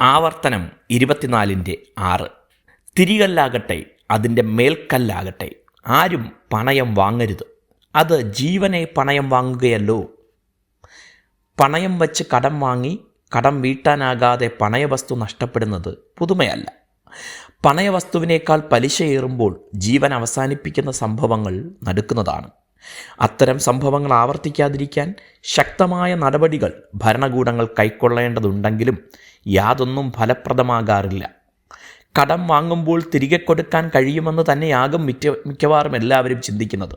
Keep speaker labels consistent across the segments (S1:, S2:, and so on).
S1: ആവർത്തനം ഇരുപത്തിനാലിന്റെ ആറ്. തിരികല്ലാകട്ടെ അതിന്റെ മേൽക്കല്ലാകട്ടെ ആരും പണയം വാങ്ങരുത്. അത് ജീവനെ പണയം വാങ്ങുകയല്ലോ. പണയം വച്ച് കടം വാങ്ങി കടം വീട്ടാനാകാതെ പണയവസ്തു നഷ്ടപ്പെടുന്നത് പുതുമയല്ല. പണയവസ്തുവിനേക്കാൾ പലിശയേറുമ്പോൾ ജീവൻ അവസാനിപ്പിക്കുന്ന സംഭവങ്ങൾ നടക്കുന്നതാണ്. അത്തരം സംഭവങ്ങൾ ആവർത്തിക്കാതിരിക്കാൻ ശക്തമായ നടപടികൾ ഭരണകൂടങ്ങൾ കൈക്കൊള്ളേണ്ടതുണ്ടെങ്കിലും യാതൊന്നും ഫലപ്രദമാകാറില്ല. കടം വാങ്ങുമ്പോൾ തിരികെ കൊടുക്കാൻ കഴിയുമെന്ന് തന്നെയാകും മിക്ക മിക്കവാറും എല്ലാവരും ചിന്തിക്കുന്നത്.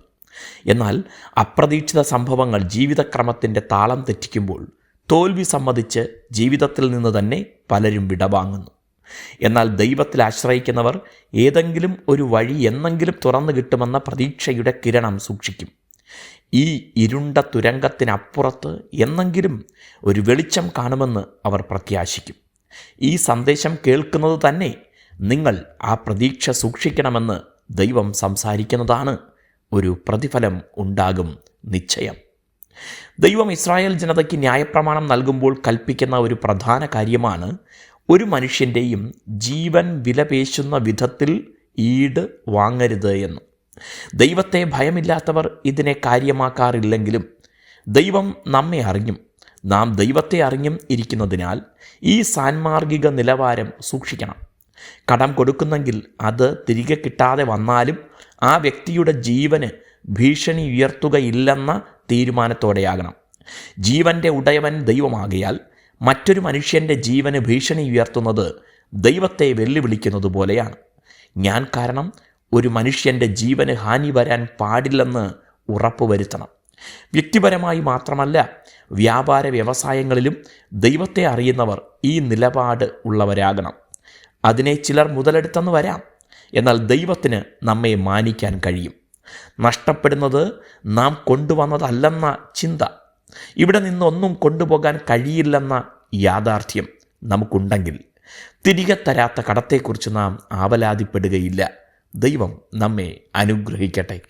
S1: എന്നാൽ അപ്രതീക്ഷിത സംഭവങ്ങൾ ജീവിതക്രമത്തിന്റെ താളം തെറ്റിക്കുമ്പോൾ തോൽവി സമ്മതിച്ച് ജീവിതത്തിൽ നിന്ന് തന്നെ പലരും വിടവാങ്ങുന്നു. എന്നാൽ ദൈവത്തിൽ ആശ്രയിക്കുന്നവർ ഏതെങ്കിലും ഒരു വഴി എന്നെങ്കിലും തുറന്നു കിട്ടുമെന്ന പ്രതീക്ഷയുടെ കിരണം സൂക്ഷിക്കും. ഈ ഇരുണ്ട തുരങ്കത്തിനപ്പുറത്ത് എന്നെങ്കിലും ഒരു വെളിച്ചം കാണുമെന്ന് അവർ പ്രത്യാശിക്കും. ഈ സന്ദേശം കേൾക്കുന്നത് തന്നെ നിങ്ങൾ ആ പ്രതീക്ഷ സൂക്ഷിക്കണമെന്ന് ദൈവം സംസാരിക്കുന്നതാണ് ഒരു പ്രതിഫലം ഉണ്ടാകും നിശ്ചയം. ദൈവം ഇസ്രായേൽ ജനതയ്ക്ക് ന്യായപ്രമാണം നൽകുമ്പോൾ കൽപ്പിക്കുന്ന ഒരു പ്രധാന കാര്യമാണ് ഒരു മനുഷ്യന്റെയും ജീവൻ വിലപേശുന്ന വിധത്തിൽ ഈട് വാങ്ങരുത് എന്ന്. ദൈവത്തെ ഭയമില്ലാത്തവർ ഇതിനെ കാര്യമാക്കാറില്ലെങ്കിലും ദൈവം നമ്മെ അറിഞ്ഞും നാം ദൈവത്തെ അറിഞ്ഞും ഇരിക്കുന്നതിനാൽ ഈ സാൻമാർഗിക നിലവാരം സൂക്ഷിക്കണം. കടം കൊടുക്കുന്നെങ്കിൽ അത് തിരികെ കിട്ടാതെ വന്നാലും ആ വ്യക്തിയുടെ ജീവന് ഭീഷണി ഉയർത്തുകയില്ലെന്ന തീരുമാനത്തോടെയാകണം. ജീവന്റെ ഉടയവൻ ദൈവമാകയാൽ മറ്റൊരു മനുഷ്യന്റെ ജീവന് ഭീഷണി ഉയർത്തുന്നത് ദൈവത്തെ വെല്ലുവിളിക്കുന്നത് പോലെയാണ്. ഞാൻ കാരണം ഒരു മനുഷ്യന്റെ ജീവന് ഹാനി വരാൻ പാടില്ലെന്ന് ഉറപ്പുവരുത്തണം വ്യക്തിപരമായി മാത്രമല്ല വ്യാപാര വ്യവസായങ്ങളിലും ദൈവത്തെ അറിയുന്നവർ ഈ നിലപാട് ഉള്ളവരാകണം. അതിനെ ചിലർ മുതലെടുത്തെന്ന് വരാം. എന്നാൽ ദൈവത്തിന് നമ്മെ മാനിക്കാൻ കഴിയും. നഷ്ടപ്പെടുന്നത് നാം കൊണ്ടുവന്നതല്ലെന്ന ചിന്ത ഇവിടെ നിന്നൊന്നും കൊണ്ടുപോകാൻ കഴിയില്ലെന്ന യാഥാർത്ഥ്യം നമുക്കുണ്ടെങ്കിൽ തിരികെ തരാത്ത കടത്തെക്കുറിച്ച് നാം ആവലാതിപ്പെടുകയില്ല. ദൈവം നമ്മെ അനുഗ്രഹിക്കട്ടെ.